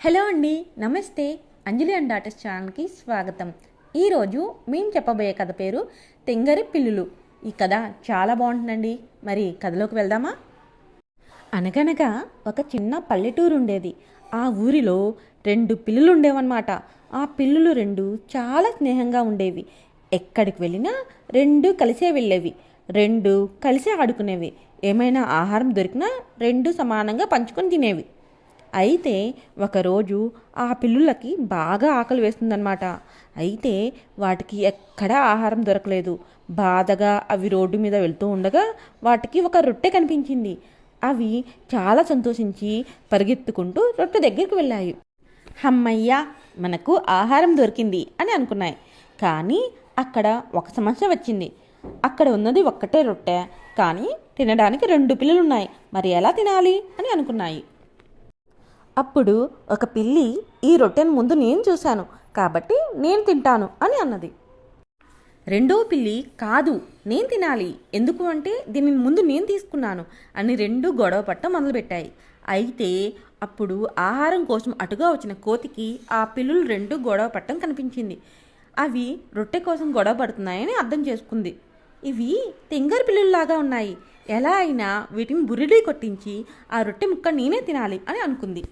Hello అండి నమస్తే. అంజలి and daughters ఛానల్కి స్వాగతం. ఈరోజు మేము చెప్పబోయే కథ పేరు తెంగరి పిల్లులు. ఈ కథ చాలా బాగుంటుందండి. మరి కథలోకి వెళ్దామా? అనగనగా ఒక చిన్న పల్లెటూరు ఉండేది ఆ ఊరిలో రెండు పిల్లులు ఉండేవన్నమాట ఆ పిల్లులు రెండు చాలా స్నేహంగా ఉండేవి. ఎక్కడికి వెళ్ళినా రెండు కలిసే వెళ్ళేవి. రెండు కలిసే ఆడుకునేవి. ఏమైనా ఆహారం దొరికినా రెండు సమానంగా పంచుకొని తినేవి. అయితే ఒకరోజు ఆ పిల్లులకి బాగా ఆకలి వేస్తుందన్నమాట. అయితే వాటికి ఎక్కడా ఆహారం దొరకలేదు. బాధగా అవి రోడ్డు మీద వెళ్తూ ఉండగా వాటికి ఒక రొట్టె కనిపించింది. అవి చాలా సంతోషించి పరిగెత్తుకుంటూ రొట్టె దగ్గరికి వెళ్ళాయి. హమ్మయ్య మనకు ఆహారం దొరికింది అని అనుకున్నాయి. కానీ అక్కడ ఒక సమస్య వచ్చింది. అక్కడ ఉన్నది ఒక్కటే రొట్టె. కానీ తినడానికి రెండు పిల్లలు ఉన్నాయి మరి ఎలా తినాలి? అని అనుకున్నాయి. అప్పుడు ఒక పిల్లి ఈ రొట్టెను ముందు నేను చూశాను కాబట్టి నేను తింటాను అని అన్నది. రెండో పిల్లి కాదు నేను తినాలి. ఎందుకు అంటే దీనిని ముందు నేను తీసుకున్నాను అని రెండు గొడవ పట్ట మొదలుపెట్టాయి. అయితే అప్పుడు ఆహారం కోసం అటుగా వచ్చిన కోతికి ఆ పిల్లులు రెండు గొడవ పట్టం కనిపించింది. అవి రొట్టె కోసం గొడవ పడుతున్నాయని అర్థం చేసుకుంది. ఇవి తెంగర్ పిల్లుల్లాగా ఉన్నాయి. ఎలా అయినా వీటిని బురిడీ కొట్టించి ఆ రొట్టె ముక్క నేనే తినాలి అని అనుకుంది.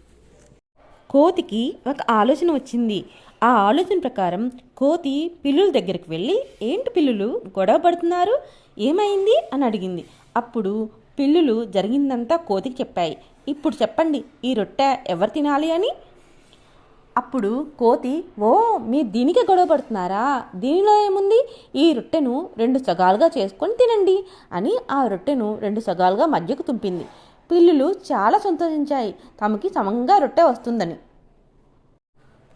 కోతికి ఒక ఆలోచన వచ్చింది. ఆ ఆలోచన ప్రకారం కోతి పిల్లుల దగ్గరికి వెళ్ళి ఏంటి పిల్లులు గొడవ పడుతున్నారు? ఏమైంది? అని అడిగింది. అప్పుడు పిల్లులు జరిగిందంతా కోతికి చెప్పాయి. ఇప్పుడు చెప్పండి ఈ రొట్టె ఎవరు తినాలి అని? అప్పుడు కోతి ఓ మీ దీనికి గొడవ పడుతున్నారా? దీనిలో ఏముంది? ఈ రొట్టెను రెండు సగాలుగా చేసుకొని తినండి అని ఆ రొట్టెను రెండు సగాలుగా మధ్యకు తుంపింది. పిల్లులు చాలా సంతోషించాయి. తమకి సమంగా రొట్టె వస్తుందని.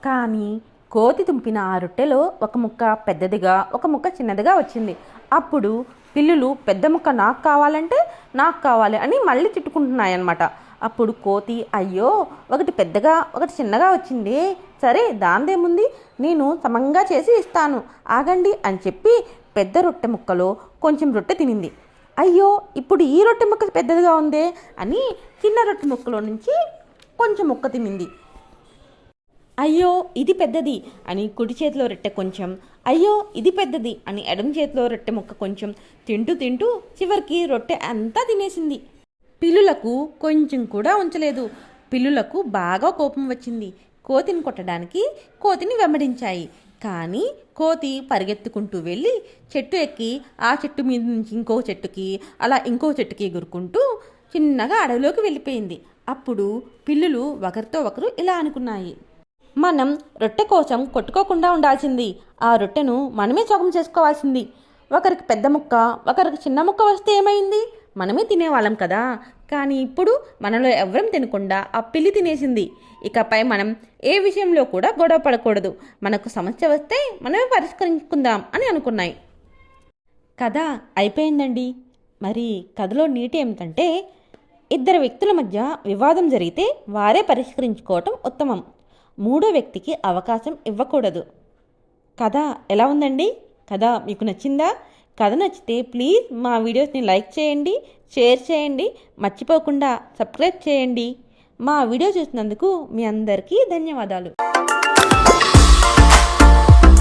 కానీ కోతి తుంపిన ఆ రొట్టెలో ఒక ముక్క పెద్దదిగా ఒక ముక్క చిన్నదిగా వచ్చింది. అప్పుడు పిల్లులు పెద్ద ముక్క నాకు కావాలంటే నాకు కావాలి అని మళ్ళీ తిట్టుకుంటున్నాయి అన్నమాట అప్పుడు కోతి అయ్యో ఒకటి పెద్దగా ఒకటి చిన్నగా వచ్చింది. సరే దాందేముంది? నేను సమంగా చేసి ఇస్తాను. ఆగండి అని చెప్పి పెద్ద రొట్టె ముక్కలో కొంచెం రొట్టె తినింది. అయ్యో ఇప్పుడు ఈ రొట్టె ముక్క పెద్దదిగా ఉందే అని చిన్న రొట్టె ముక్కలో నుంచి కొంచెం ముక్క తినింది. అయ్యో ఇది పెద్దది అని కుడి చేతిలో రొట్టె కొంచెం అయ్యో ఇది పెద్దది అని ఎడమ చేతిలో రొట్టె ముక్క కొంచెం తింటూ తింటూ చివరికి రొట్టె అంతా తినేసింది. పిల్లులకు కొంచెం కూడా ఉంచలేదు. పిల్లులకు బాగా కోపం వచ్చింది. కోతిని కొట్టడానికి కోతిని వెంబడించాయి. కానీ కోతి పరిగెత్తుకుంటూ వెళ్ళి చెట్టు ఎక్కి ఆ చెట్టు మీద నుంచి ఇంకో చెట్టుకి అలా ఇంకో చెట్టుకి ఎగురుకుంటూ చిన్నగా అడవిలోకి వెళ్ళిపోయింది. అప్పుడు పిల్లులు ఒకరితో ఒకరు ఇలా అనుకున్నాయి. మనం రొట్టె కోసం కొట్టుకోకుండా ఉండాల్సింది. ఆ రొట్టెను మనమే సగం చేసుకోవాల్సింది. ఒకరికి పెద్ద ముక్క ఒకరికి చిన్న ముక్క వస్తే ఏమైంది? మనమే తినేవాళ్ళం కదా. కానీ ఇప్పుడు మనలో ఎవరం తినకుండా ఆ పిల్లి తినేసింది. ఇకపై మనం ఏ విషయంలో కూడా గొడవ పడకూడదు. మనకు సమస్య వస్తే మనమే పరిష్కరించుకుందాం అని అనుకున్నాయి. కథ అయిపోయిందండి. మరి కథలో నీటి ఏమిటంటే ఇద్దరు వ్యక్తుల మధ్య వివాదం జరిగితే వారే పరిష్కరించుకోవటం ఉత్తమం. మూడో వ్యక్తికి అవకాశం ఇవ్వకూడదు. కథ ఎలా ఉందండి? కథ మీకు నచ్చిందా? కథ నచ్చితే ప్లీజ్ మా వీడియోస్ని లైక్ చేయండి షేర్ చేయండి మర్చిపోకుండా సబ్స్క్రైబ్ చేయండి. మా వీడియో చూసినందుకు మీ అందరికీ ధన్యవాదాలు.